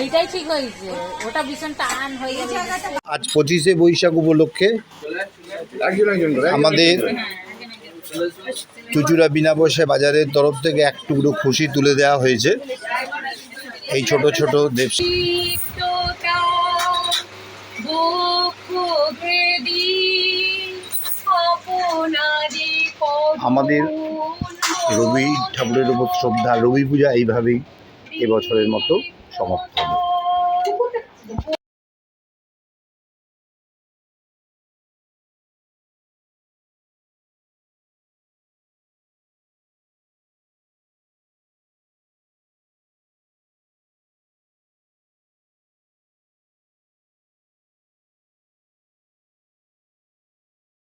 এইটাই ঠিক হয়েছে। ওটা ভীষণ টান হয়ে আজ পঁচিশে বৈশাখ উপলক্ষে আমাদের চুচুরা বিনা পয়সা বাজারের তরফ থেকে এক টুকরো খুশি তুলে দেওয়া হয়েছে। এই ছোট ছোট দেব আমাদের রবি ঠাকুরের উপর শ্রদ্ধা রবি পূজা এইভাবেই এবছরের মতো সমাপ্ত হবে।